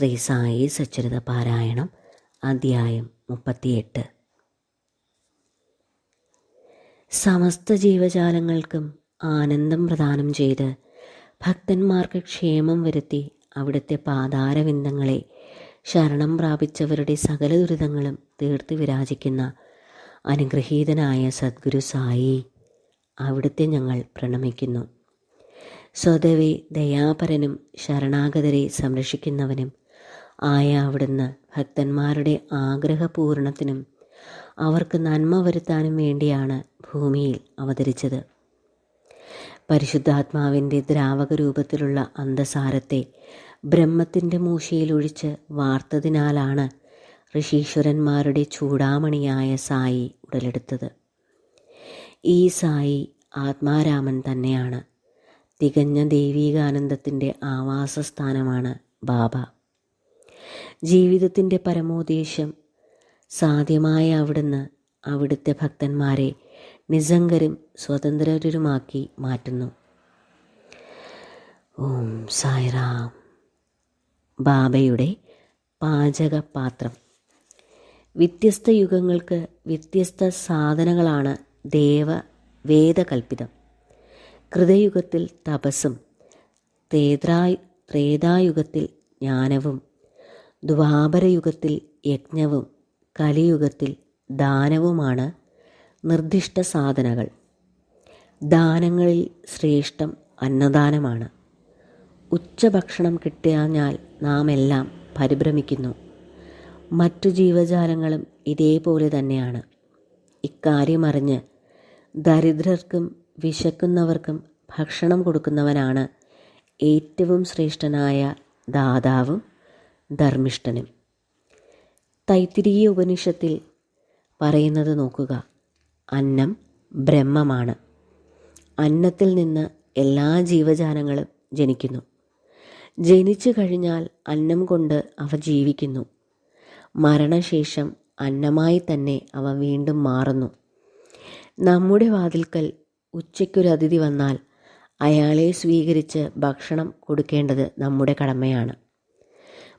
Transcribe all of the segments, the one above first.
ശ്രീ സായി സച്ചരിത പാരായണം അധ്യായം മുപ്പത്തിയെട്ട്. സമസ്ത ജീവജാലങ്ങൾക്കും ആനന്ദം പ്രദാനം ചെയ്ത് ഭക്തന്മാർക്ക് ക്ഷേമം വരുത്തി അവിടുത്തെ പാതാരവിന്ദങ്ങളെ ശരണം പ്രാപിച്ചവരുടെ സകല ദുരിതങ്ങളും തീർത്ത് വിരാജിക്കുന്ന അനുഗ്രഹീതനായ സദ്ഗുരു സായി അവിടുത്തെ ഞങ്ങൾ പ്രണമിക്കുന്നു. സ്വതവേ ദയാപരനും ശരണാഗതരെ സംരക്ഷിക്കുന്നവനും ആയ അവിടുന്ന് ഭക്തന്മാരുടെ ആഗ്രഹപൂർണത്തിനും അവർക്ക് നന്മ വരുത്താനും വേണ്ടിയാണ് ഭൂമിയിൽ അവതരിച്ചത്. പരിശുദ്ധാത്മാവിന്റെ ദ്രാവക രൂപത്തിലുള്ള അന്തസാരത്തെ ബ്രഹ്മത്തിന്റെ മൂശയിലൊഴിച്ച് വാർത്തതിനാലാണ് ഋഷീശ്വരന്മാരുടെ ചൂടാമണിയായ സായി ഉടലെടുത്തത്. ഈ സായി ആത്മാരാമൻ തന്നെയാണ്. തികഞ്ഞ ദൈവീകാനന്ദത്തിന്റെ ആവാസസ്ഥാനമാണ് ബാബ. ജീവിതത്തിന്റെ പരമോദ്ദേശം സാധ്യമായ അവിടുന്ന് അവിടുത്തെ ഭക്തന്മാരെ നിസംഗരും സ്വതന്ത്രരുമാക്കി മാറ്റുന്നു. ഓം സായിറാം. ബാബയുടെ പാചകപാത്രം. വ്യത്യസ്ത യുഗങ്ങൾക്ക് വ്യത്യസ്ത സാധനങ്ങളാണ് ദേവ വേദകൽപ്പിതം. കൃതയുഗത്തിൽ തപസ്സും ത്രേതാ ത്രേതായുഗത്തിൽ ജ്ഞാനവും ദ്വാപരയുഗത്തിൽ യജ്ഞവും കലിയുഗത്തിൽ ദാനവുമാണ് നിർദ്ദിഷ്ട സാധനകൾ. ദാനങ്ങളിൽ ശ്രേഷ്ഠം അന്നദാനമാണ്. ഉച്ചഭക്ഷണം കിട്ടിയാഞ്ഞാൽ നാം എല്ലാം പരിഭ്രമിക്കുന്നു. മറ്റു ജീവജാലങ്ങളും ഇതേപോലെ തന്നെയാണ്. ഇക്കാര്യമറിഞ്ഞ് ദരിദ്രർക്കും വിശക്കുന്നവർക്കും ഭക്ഷണം കൊടുക്കുന്നവനാണ് ഏറ്റവും ശ്രേഷ്ഠനായ ദാതാവും ധർമ്മിഷ്ഠനും. തൈത്തിരീയ ഉപനിഷത്തിൽ പറയുന്നത് നോക്കുക. അന്നം ബ്രഹ്മമാണ്. അന്നത്തിൽ നിന്ന് എല്ലാ ജീവജാലങ്ങളും ജനിക്കുന്നു. ജനിച്ചു കഴിഞ്ഞാൽ അന്നം കൊണ്ട് അവ ജീവിക്കുന്നു. മരണശേഷം അന്നമായി തന്നെ അവ വീണ്ടും മാറുന്നു. നമ്മുടെ വാതിൽക്കൽ ഉച്ചയ്ക്കൊരു അതിഥി വന്നാൽ അയാളെ സ്വീകരിച്ച് ഭക്ഷണം കൊടുക്കേണ്ടത് നമ്മുടെ കടമയാണ്.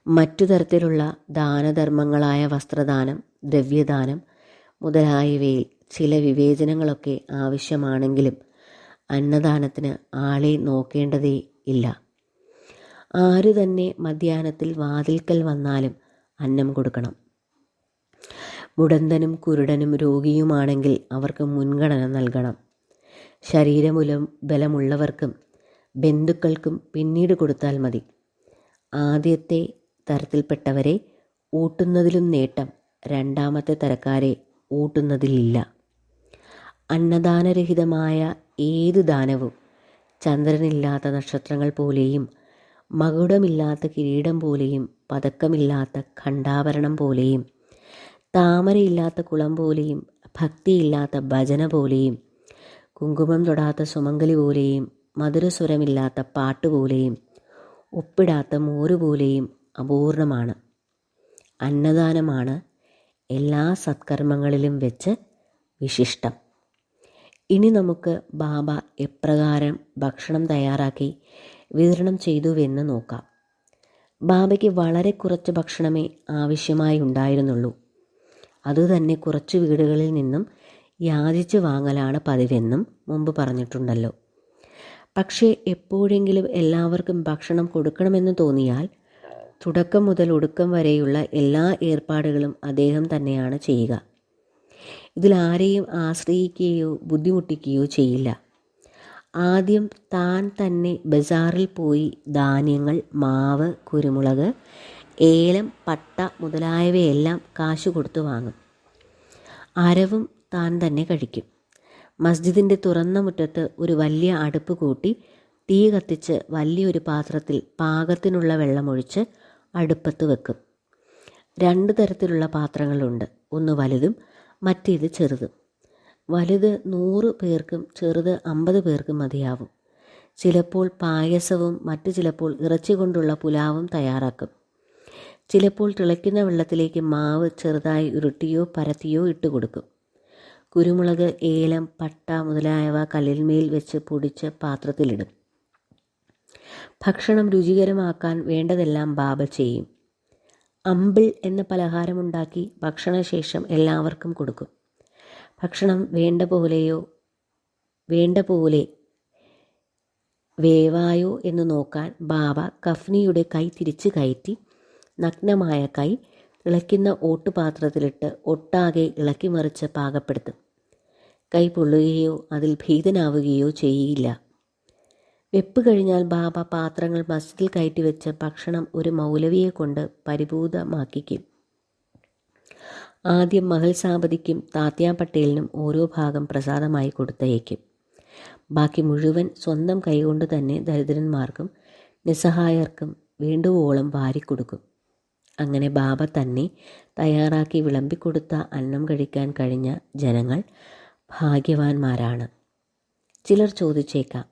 മറ്റു തരത്തിലുള്ള ദാനധർമ്മങ്ങളായ വസ്ത്രദാനം ദ്രവ്യദാനം മുതലായവയിൽ ചില വിവേചനങ്ങളൊക്കെ ആവശ്യമാണെങ്കിലും അന്നദാനത്തിന് ആളെ നോക്കേണ്ടതേ ഇല്ല. ആരു തന്നെ മധ്യാഹ്നത്തിൽ വാതിൽക്കൽ വന്നാലും അന്നം കൊടുക്കണം. മുടന്തനും കുരുടനും രോഗിയുമാണെങ്കിൽ അവർക്ക് മുൻഗണന നൽകണം. ശരീരമുലം ബലമുള്ളവർക്കും ബന്ധുക്കൾക്കും പിന്നീട് കൊടുത്താൽ മതി. ആദ്യത്തെ തരത്തിൽപ്പെട്ടവരെ ഊട്ടുന്നതിലും നേട്ടം രണ്ടാമത്തെ തരക്കാരെ ഊട്ടുന്നതിലില്ല. അന്നദാനരഹിതമായ ഏത് ദാനവും ചന്ദ്രനില്ലാത്ത നക്ഷത്രങ്ങൾ പോലെയും മകുടമില്ലാത്ത കിരീടം പോലെയും പതക്കമില്ലാത്ത ഖണ്ഡാഭരണം പോലെയും താമരയില്ലാത്ത കുളം പോലെയും ഭക്തിയില്ലാത്ത ഭജന പോലെയും കുങ്കുമം തൊടാത്ത സുമംഗലി പോലെയും മധുരസ്വരമില്ലാത്ത പാട്ട് പോലെയും മോരുപോലെയും മോര് പോലെയും അപൂർണമാണ്. അന്നദാനമാണ് എല്ലാ സത്കർമ്മങ്ങളിലും വെച്ച് വിശിഷ്ടം. ഇനി നമുക്ക് ബാബ എപ്രകാരം ഭക്ഷണം തയ്യാറാക്കി വിതരണം ചെയ്തുവെന്ന് നോക്കാം. ബാബയ്ക്ക് വളരെ കുറച്ച് ഭക്ഷണമേ ആവശ്യമായി ഉണ്ടായിരുന്നുള്ളൂ. അതുതന്നെ കുറച്ച് വീടുകളിൽ നിന്നും യാചിച്ച് വാങ്ങലാണ് പതിവെന്നും മുമ്പ് പറഞ്ഞിട്ടുണ്ടല്ലോ. പക്ഷേ എപ്പോഴെങ്കിലും എല്ലാവർക്കും ഭക്ഷണം കൊടുക്കണമെന്ന് തോന്നിയാൽ തുടക്കം മുതൽ ഒടുക്കം വരെയുള്ള എല്ലാ ഏർപ്പാടുകളും അദ്ദേഹം തന്നെയാണ് ചെയ്യുക. ഇതിൽ ആരെയും ആശ്രയിക്കുകയോ ബുദ്ധിമുട്ടിക്കുകയോ ചെയ്യില്ല. ആദ്യം താൻ തന്നെ ബസാറിൽ പോയി ധാന്യങ്ങൾ മാവ് കുരുമുളക് ഏലം പട്ട മുതലായവയെല്ലാം കാശു കൊടുത്തു വാങ്ങും. അരവും താൻ തന്നെ കഴിക്കും. മസ്ജിദിന്റെ തുറന്ന മുറ്റത്ത് ഒരു വലിയ അടുപ്പ് കൂട്ടി തീ കത്തിച്ച് വലിയൊരു പാത്രത്തിൽ പാകത്തിനുള്ള വെള്ളമൊഴിച്ച് അടുപ്പത്ത് വെക്കും. രണ്ട് തരത്തിലുള്ള പാത്രങ്ങളുണ്ട്. ഒന്ന് വലുതും മറ്റേത് ചെറുതും. വലുത് നൂറ് പേർക്കും ചെറുത് അമ്പത് പേർക്കും മതിയാവും. ചിലപ്പോൾ പായസവും മറ്റു ചിലപ്പോൾ ഇറച്ചി കൊണ്ടുള്ള പുലാവും തയ്യാറാക്കും. ചിലപ്പോൾ തിളയ്ക്കുന്ന വെള്ളത്തിലേക്ക് മാവ് ചെറുതായി ഉരുട്ടിയോ പരത്തിയോ ഇട്ട് കൊടുക്കും കുരുമുളക് ഏലം പട്ട മുതലായവ കല്ലിന്മേൽ വെച്ച് പൊടിച്ച് പാത്രത്തിലിടും. ഭക്ഷണം രുചികരമാക്കാൻ വേണ്ടതെല്ലാം ബാബ ചെയ്യും. അമ്പിൾ എന്ന പലഹാരമുണ്ടാക്കി ഭക്ഷണശേഷം എല്ലാവർക്കും കൊടുക്കും. ഭക്ഷണം വേണ്ട പോലെയോ വേണ്ട പോലെ വേവായോ എന്ന് നോക്കാൻ ബാബ കഫ്നിയുടെ കൈ തിരിച്ചു കയറ്റി നഗ്നമായ കൈ ഇളക്കുന്ന ഓട്ടുപാത്രത്തിലിട്ട് ഒട്ടാകെ ഇളക്കി മറിച്ച് പാകപ്പെടുത്തും. കൈ പൊള്ളുകയോ അതിൽ ഭീതനാവുകയോ ചെയ്യില്ല. വെപ്പ് കഴിഞ്ഞാൽ ബാബ പാത്രങ്ങൾ മസ്ജിദിൽ കയറ്റി വെച്ച് ഭക്ഷണം ഒരു മൗലവിയെ കൊണ്ട് പരിഭൂതമാക്കിക്കും ആദ്യം മഹൽ സാമ്പതിക്കും താത്യാ പട്ടേലിനും ഓരോ ഭാഗം പ്രസാദമായി കൊടുത്തയക്കും. ബാക്കി മുഴുവൻ സ്വന്തം കൈകൊണ്ട് തന്നെ ദരിദ്രന്മാർക്കും നിസ്സഹായർക്കും വേണ്ടുവോളം വാരിക്കൊടുക്കും. അങ്ങനെ ബാബ തന്നെ തയ്യാറാക്കി വിളമ്പിക്കൊടുത്ത അന്നം കഴിക്കാൻ കഴിഞ്ഞ ജനങ്ങൾ ഭാഗ്യവാന്മാരാണ്. ചിലർ ചോദിച്ചേക്കാം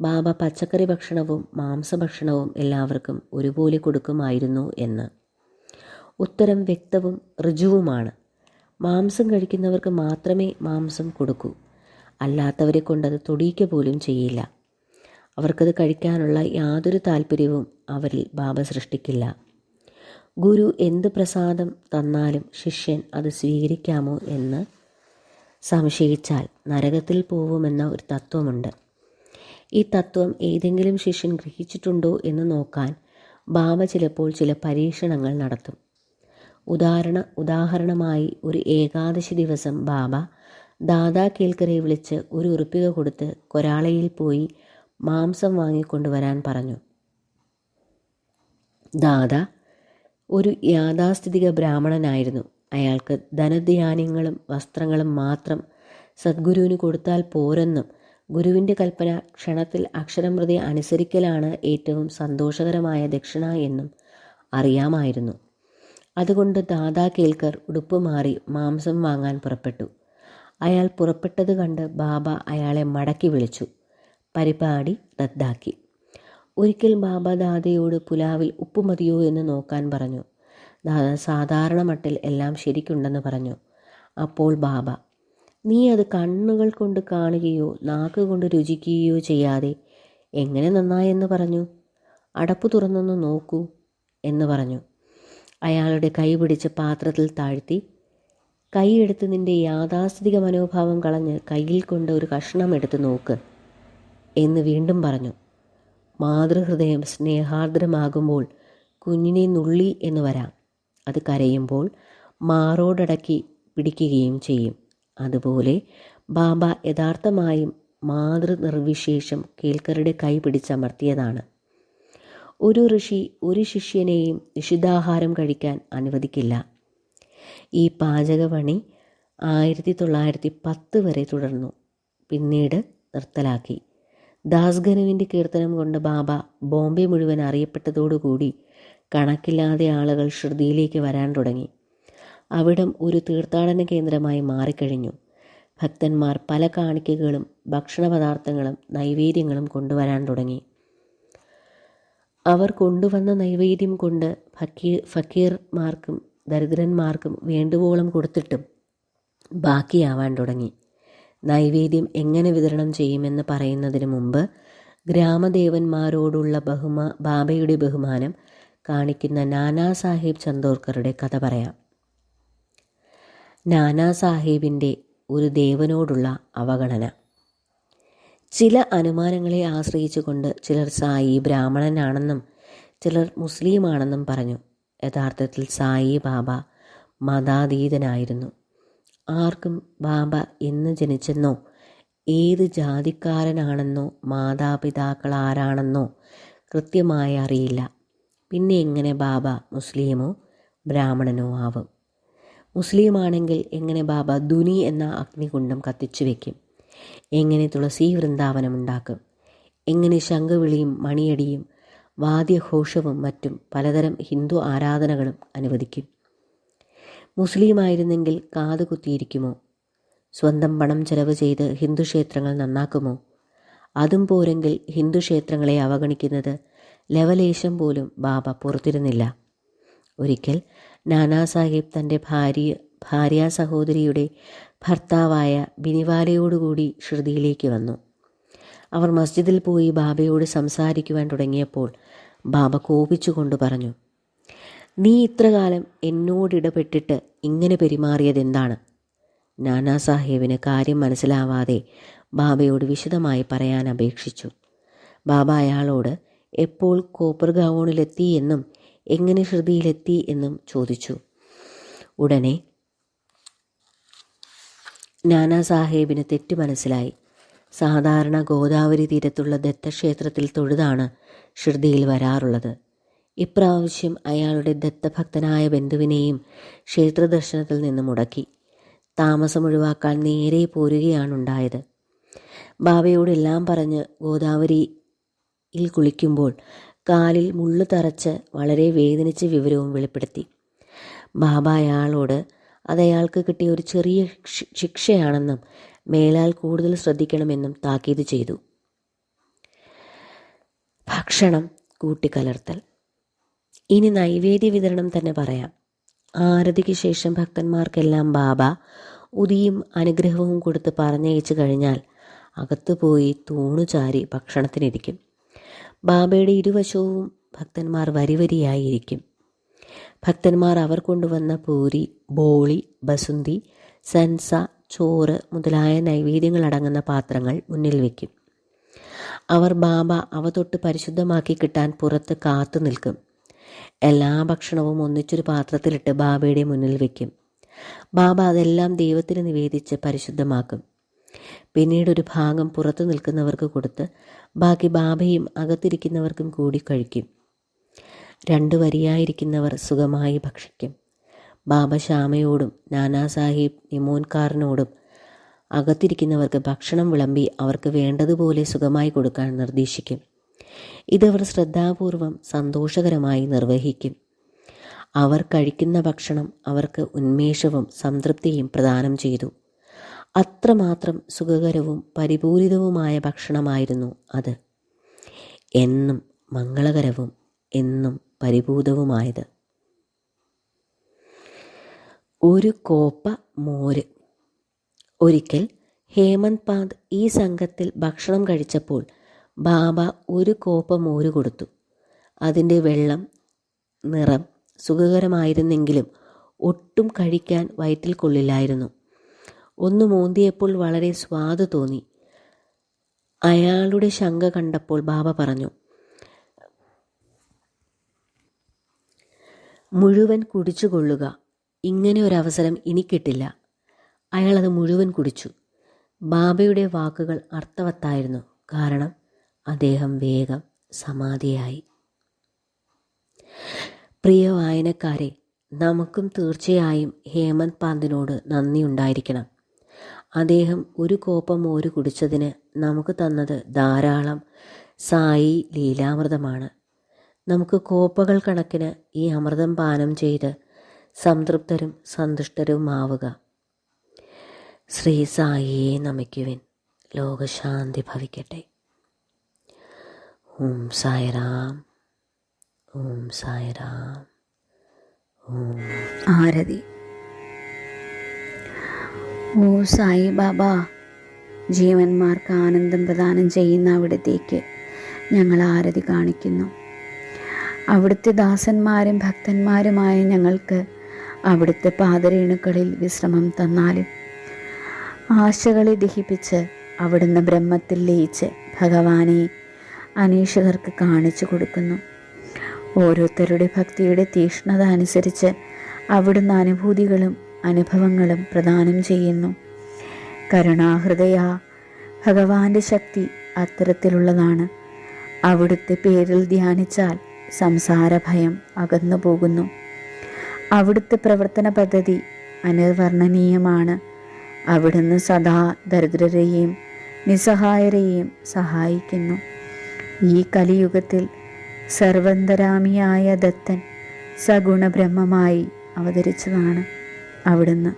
ബാബ പച്ചക്കറി ഭക്ഷണവും മാംസഭക്ഷണവും എല്ലാവർക്കും ഒരുപോലെ കൊടുക്കുമായിരുന്നു എന്ന്. ഉത്തരം വ്യക്തവും ഋജുവുമാണ്. മാംസം കഴിക്കുന്നവർക്ക് മാത്രമേ മാംസം കൊടുക്കൂ. അല്ലാത്തവരെ കൊണ്ടത് തൊടിയിക്ക പോലും ചെയ്യില്ല. അവർക്കത് കഴിക്കാനുള്ള യാതൊരു താല്പര്യവും അവരിൽ ബാബ സൃഷ്ടിക്കില്ല. ഗുരു എന്ത് പ്രസാദം തന്നാലും ശിഷ്യൻ അത് സ്വീകരിക്കാമോ എന്ന് സംശയിച്ചാൽ നരകത്തിൽ പോവുമെന്ന ഒരു തത്വമുണ്ട്. ഈ തത്വം ഏതെങ്കിലും ശിഷ്യൻ ഗ്രഹിച്ചിട്ടുണ്ടോ എന്ന് നോക്കാൻ ബാബ ചിലപ്പോൾ ചില പരീക്ഷണങ്ങൾ നടത്തും. ഉദാഹരണ ഉദാഹരണമായി ഒരു ഏകാദശി ദിവസം ബാബ ദാദാ കേൽക്കറെ വിളിച്ച് ഒരു ഉറുപ്പിക കൊടുത്ത് കൊരാളയിൽ പോയി മാംസം വാങ്ങിക്കൊണ്ടുവരാൻ പറഞ്ഞു. ദാദ ഒരു യാഥാസ്ഥിതിക ബ്രാഹ്മണനായിരുന്നു. അയാൾക്ക് ധനധ്യാനങ്ങളും വസ്ത്രങ്ങളും മാത്രം സദ്ഗുരുവിന് കൊടുത്താൽ പോരെന്നും ഗുരുവിന്റെ കൽപ്പന ക്ഷണത്തിൽ അക്ഷരം പ്രതി അനുസരിക്കലാണ് ഏറ്റവും സന്തോഷകരമായ ദക്ഷിണ എന്നും അറിയാമായിരുന്നു. അതുകൊണ്ട് ദാദാ കേൽക്കർ ഉടുപ്പ് മാറി മാംസം വാങ്ങാൻ പുറപ്പെട്ടു. അയാൾ പുറപ്പെട്ടത് കണ്ട് ബാബ അയാളെ മടക്കി വിളിച്ചു. പരിപാടി റദ്ദാക്കി. ഒരിക്കൽ ബാബ ദാദയോട് പുലാവിൽ ഉപ്പ് മതിയോ എന്ന് നോക്കാൻ പറഞ്ഞു. ദാദ സാധാരണ മട്ടിൽ എല്ലാം ശരിക്കുണ്ടെന്ന് പറഞ്ഞു. അപ്പോൾ ബാബ നീ അത് കണ്ണുകൾ കൊണ്ട് കാണുകയോ നാക്ക് കൊണ്ട് രുചിക്കുകയോ ചെയ്യാതെ എങ്ങനെ നന്നായെന്ന് പറഞ്ഞു? അടപ്പ് തുറന്നൊന്ന് നോക്കൂ എന്ന് പറഞ്ഞു. അയാളുടെ കൈ പിടിച്ച് പാത്രത്തിൽ താഴ്ത്തി കൈയെടുത്ത് നിന്റെ യാഥാസ്ഥിതിക മനോഭാവം കളഞ്ഞ് കയ്യിൽ കൊണ്ട് ഒരു കഷ്ണം എടുത്ത് നോക്ക് എന്ന് വീണ്ടും പറഞ്ഞു. മാതൃഹൃദയം സ്നേഹാർദ്രമാകുമ്പോൾ കുഞ്ഞിനെ നുള്ളി എന്ന് വരാം. അത് കരയുമ്പോൾ മാറോടടക്കി പിടിക്കുകയും ചെയ്യും. അതുപോലെ ബാബ യഥാർത്ഥമായും മാതൃനിർവിശേഷം കേൾക്കരുടെ കൈ പിടിച്ചമർത്തിയതാണ്. ഒരു ഋഷി ഒരു ശിഷ്യനെയും നിഷിദ്ധാഹാരം കഴിക്കാൻ അനുവദിക്കില്ല. ഈ പാചകപണി ആയിരത്തി തൊള്ളായിരത്തി പത്ത് വരെ തുടർന്നു. പിന്നീട് നിർത്തലാക്കി. ദാസ്ഗനുവിന്റെ കീർത്തനം കൊണ്ട് ബാബ ബോംബെ മുഴുവൻ അറിയപ്പെട്ടതോടുകൂടി കണക്കില്ലാതെ ആളുകൾ ശ്രുതിയിലേക്ക് വരാൻ തുടങ്ങി. അവിടം ഒരു തീർത്ഥാടന കേന്ദ്രമായി മാറിക്കഴിഞ്ഞു. ഭക്തന്മാർ പല കാണിക്കകളും ഭക്ഷണ പദാർത്ഥങ്ങളും നൈവേദ്യങ്ങളും കൊണ്ടുവരാൻ തുടങ്ങി. അവർ കൊണ്ടുവന്ന നൈവേദ്യം കൊണ്ട് ഫക്കീർ ഫക്കീർമാർക്കും ദരിദ്രന്മാർക്കും വേണ്ടുവോളം കൊടുത്തിട്ടും ബാക്കിയാവാൻ തുടങ്ങി. നൈവേദ്യം എങ്ങനെ വിതരണം ചെയ്യുമെന്ന് പറയുന്നതിന് മുമ്പ് ഗ്രാമദേവന്മാരോടുള്ള ബഹുമാ ബാബയുടെ ബഹുമാനം കാണിക്കുന്ന നാനാ സാഹിബ് ചന്ദോർക്കറുടെ കഥ പറയാം. നാനാ സാഹിബിന്റെ ഒരു ദേവനോടുള്ള അവഗണന. ചില അനുമാനങ്ങളെ ആശ്രയിച്ചുകൊണ്ട് ചിലർ സായി ബ്രാഹ്മണനാണെന്നും ചിലർ മുസ്ലിമാണെന്നും പറഞ്ഞു. യഥാർത്ഥത്തിൽ സായി ബാബ മതാതീതനായിരുന്നു. ആർക്കും ബാബ എന്ന് ജനിച്ചെന്നോ ഏത് ജാതിക്കാരനാണെന്നോ മാതാപിതാക്കൾ ആരാണെന്നോ കൃത്യമായി അറിയില്ല. പിന്നെ എങ്ങനെ ബാബ മുസ്ലിമോ ബ്രാഹ്മണനോ ആവും? മുസ്ലിമാണെങ്കിൽ എങ്ങനെ ബാബ ദുനി എന്ന അഗ്നികുണ്ഡം കത്തിച്ചു വയ്ക്കും എങ്ങനെ തുളസി വൃന്ദാവനം ഉണ്ടാക്കും? എങ്ങനെ ശംഖുവിളിയും മണിയടിയും വാദ്യഘോഷവും മറ്റും പലതരം ഹിന്ദു ആരാധനകളും അനുവദിക്കും? മുസ്ലിമായിരുന്നെങ്കിൽ കാതു കുത്തിയിരിക്കുമോ? സ്വന്തം പണം ചെലവ് ചെയ്ത് ഹിന്ദു ക്ഷേത്രങ്ങൾ നന്നാക്കുമോ? അതും പോരെങ്കിൽ ഹിന്ദു ക്ഷേത്രങ്ങളെ അവഗണിക്കുന്നത് ലവലേശം പോലും ബാബ പുറത്തിരുന്നില്ല. ഒരിക്കൽ നാനാ സാഹിബ് തന്റെ ഭാര്യ ഭാര്യ സഹോദരിയുടെ ഭർത്താവായ ബിനിവാലയോടുകൂടി ശ്രുതിയിലേക്ക് വന്നു. അവർ മസ്ജിദിൽ പോയി ബാബയോട് സംസാരിക്കുവാൻ തുടങ്ങിയപ്പോൾ ബാബ കോപിച്ചുകൊണ്ട് പറഞ്ഞു നീ ഇത്രകാലം എന്നോടിടപെട്ടിട്ട് ഇങ്ങനെ പെരുമാറിയതെന്താണ് നാനാ സാഹേബിന് കാര്യം മനസ്സിലാവാതെ ബാബയോട് വിശദമായി പറയാൻ അപേക്ഷിച്ചു. ബാബ അയാളോട് എപ്പോൾ കോപ്പർ ഗൗണിലെത്തി എന്നും എങ്ങനെ ശ്രുതിയിലെത്തി എന്നും ചോദിച്ചു. ഉടനെ നാനാ സാഹേബിന് തെറ്റ് മനസ്സിലായി. സാധാരണ ഗോദാവരി തീരത്തുള്ള ദത്തക്ഷേത്രത്തിൽ തൊഴുതാണ് ഷിർദിയിൽ വരാറുള്ളത്. ഇപ്രാവശ്യം അയാളുടെ ദത്തഭക്തനായ ബന്ധുവിനെയും ക്ഷേത്രദർശനത്തിൽ നിന്ന് മുടക്കി. താമസം ഒഴിവാക്കാൻ നേരെ പോരുകയാണുണ്ടായത് ബാബയോടെല്ലാം പറഞ്ഞ് ഗോദാവരിയിൽ കുളിക്കുമ്പോൾ കാലിൽ മുള്ളു തറച്ച് വളരെ വേദനിച്ച വിവരവും വെളിപ്പെടുത്തി. ബാബ അയാളോട് അതയാൾക്ക് കിട്ടിയ ഒരു ചെറിയ ശിക്ഷയാണെന്നും മേലാൽ കൂടുതൽ ശ്രദ്ധിക്കണമെന്നും താക്കീത് ചെയ്തു. ഭക്ഷണം കൂട്ടിക്കലർത്തൽ. ഇനി നൈവേദ്യ വിതരണം തന്നെ പറയാം. ആരതിക്ക് ശേഷം ഭക്തന്മാർക്കെല്ലാം ബാബ ഉദിയും അനുഗ്രഹവും കൊടുത്ത് പറഞ്ഞയച്ചു കഴിഞ്ഞാൽ അകത്തുപോയി തൂണുചാരി ഭക്ഷണത്തിനിരിക്കും. ബാബയുടെ ഇരുവശവും ഭക്തന്മാർ വരിവരിയായിരിക്കും. ഭക്തന്മാർ അവർ കൊണ്ടുവന്ന പൂരി ബോളി ബസുന്തി സൻസ ചോറ് മുതലായ നൈവേദ്യങ്ങൾ അടങ്ങുന്ന പാത്രങ്ങൾ മുന്നിൽ വയ്ക്കും അവർ ബാബ അവ തൊട്ട് പരിശുദ്ധമാക്കി കിട്ടാൻ പുറത്ത് കാത്തു നിൽക്കും. എല്ലാ ഭക്ഷണവും ഒന്നിച്ചൊരു പാത്രത്തിലിട്ട് ബാബയുടെ മുന്നിൽ വയ്ക്കും ബാബ അതെല്ലാം ദൈവത്തിന് നിവേദിച്ച് പരിശുദ്ധമാക്കും. പിന്നീട് ഒരു ഭാഗം പുറത്തു നിൽക്കുന്നവർക്ക് കൊടുത്ത് ബാക്കി ബാബയും അകത്തിരിക്കുന്നവർക്കും കൂടി കഴിക്കും. രണ്ടു വരിയായിരിക്കുന്നവർ സുഖമായി ഭക്ഷിക്കും. ബാബ ശ്യാമയോടും നാനാ സാഹിബ് നിമോൻകാറിനോടും അകത്തിരിക്കുന്നവർക്ക് ഭക്ഷണം വിളമ്പി അവർക്ക് വേണ്ടതുപോലെ സുഖമായി കൊടുക്കാൻ നിർദ്ദേശിക്കും. ഇതവർ ശ്രദ്ധാപൂർവം സന്തോഷകരമായി നിർവഹിക്കും. അവർ കഴിക്കുന്ന ഭക്ഷണം അവർക്ക് ഉന്മേഷവും സംതൃപ്തിയും പ്രദാനം ചെയ്തു. അത്രമാത്രം സുഖകരവും പരിപൂരിതവുമായ ഭക്ഷണമായിരുന്നു അത്. എന്നും മംഗളകരവും എന്നും പരിഭൂതവുമായത് ഒരു കോപ്പ മോര്. ഒരിക്കൽ ഹേമന്ത് പാന്ത് ഈ സംഘത്തിൽ ഭക്ഷണം കഴിച്ചപ്പോൾ ബാബ ഒരു കോപ്പ മോര് കൊടുത്തു. അതിന്റെ വെള്ളം നിറം സുഖകരമായിരുന്നെങ്കിലും ഒട്ടും കഴിക്കാൻ വയറ്റിൽ കൊള്ളില്ലായിരുന്നു. ഒന്ന് മോന്തിയപ്പോൾ വളരെ സ്വാദ് തോന്നി. അയാളുടെ ശങ്ക കണ്ടപ്പോൾ ബാബ പറഞ്ഞു മുഴുവൻ കുടിച്ചുകൊള്ളുക ഇങ്ങനെ ഒരു അവസരം ഇനി കിട്ടില്ല. അയാൾ അത് മുഴുവൻ കുടിച്ചു. ബാബയുടെ വാക്കുകൾ അർത്ഥവത്തായിരുന്നു. കാരണം അദ്ദേഹം വേഗം സമാധിയായി. പ്രിയ വായനക്കാരെ നമുക്കും തീർച്ചയായും ഹേമന്ത് പാന്തിനോട് നന്ദിയുണ്ടായിരിക്കണം അദ്ദേഹം ഒരു കോപ്പം മോര് കുടിച്ചതിന് നമുക്ക് തന്നത് ധാരാളം സായി ലീലാമൃതമാണ്. നമുക്ക് കോപ്പകൾ കണക്കിന് ഈ അമൃതം പാനം ചെയ്ത് സംതൃപ്തരും സന്തുഷ്ടരുമാവുക ശ്രീ സായിയെ നമിക്കുവിൻ. ലോകശാന്തി ഭവിക്കട്ടെ. ഓം സായിറാം ഓം സായിറാം ഓം ആരതി. ഓ സായി ബാബ ജീവന്മാർക്ക് ആനന്ദം പ്രദാനം ചെയ്യുന്ന അവിടത്തേക്ക് ഞങ്ങൾ ആരതി കാണിക്കുന്നു. അവിടുത്തെ ദാസന്മാരും ഭക്തന്മാരുമായ ഞങ്ങൾക്ക് അവിടുത്തെ പാതരേണുക്കളിൽ വിശ്രമം തന്നാലും ആശകളെ ദഹിപ്പിച്ച് അവിടുന്ന് ബ്രഹ്മത്തിൽ ലയിച്ച് ഭഗവാനെ അനേഷകർക്ക് കാണിച്ചു കൊടുക്കുന്നു. ഓരോരുത്തരുടെ ഭക്തിയുടെ തീക്ഷ്ണത അനുസരിച്ച് അവിടുന്ന് അനുഭൂതികളും അനുഭവങ്ങളും പ്രദാനം ചെയ്യുന്നു. കരുണാഹൃദയ ഭഗവാന്റെ ശക്തി അത്തരത്തിലുള്ളതാണ്. അവിടുത്തെ പേരിൽ ധ്യാനിച്ചാൽ സംസാര ഭയം അകന്നു പോകുന്നു അവിടുത്തെ പ്രവർത്തന പദ്ധതി അനിർവർണനീയമാണ് അവിടുന്ന് സദാ ദരിദ്രരെയും നിസ്സഹായരെയും സഹായിക്കുന്നു. ഈ കലിയുഗത്തിൽ സർവന്തരാമിയായ ദത്തൻ സഗുണബ്രഹ്മമായി അവതരിച്ചതാണ്. അവിടുന്ന്.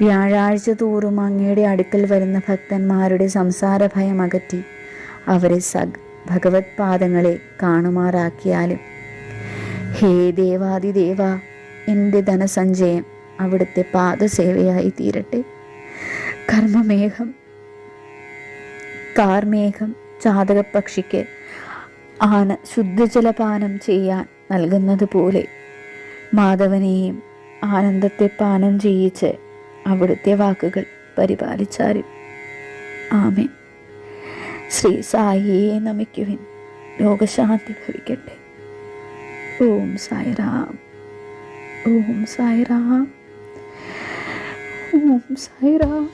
വ്യാഴാഴ്ച തോറും അങ്ങയുടെ അടുക്കൽ വരുന്ന ഭക്തന്മാരുടെ സംസാര ഭയം അകറ്റി അവരെ സഗ് ഭഗവത് പാദങ്ങളെ കാണുമാറാക്കിയാലും. ഹേ ദേവാദിദേവ എന്റെ ധനസഞ്ചയം അവിടുത്തെ പാദസേവയായി തീരട്ടെ. കർമ്മമേഘം കാർമേഘം ചാതകപ്പക്ഷിക്ക് ആന ശുദ്ധജലപാനം ചെയ്യാൻ നൽകുന്നത് പോലെ മാധവനെയും ആനന്ദത്തെ പാനം ചെയ്യിച്ച് അവിടുത്തെ വാക്കുകൾ പരിപാലിച്ചാരും ആമേ ശ്രീ സായിയെ നമിക്കുവിൻ ലോകശാന്തി ഭവിക്കട്ടെ. ഓം സായിറാം. ഓം സായിറാം. ഓം സായിറാം.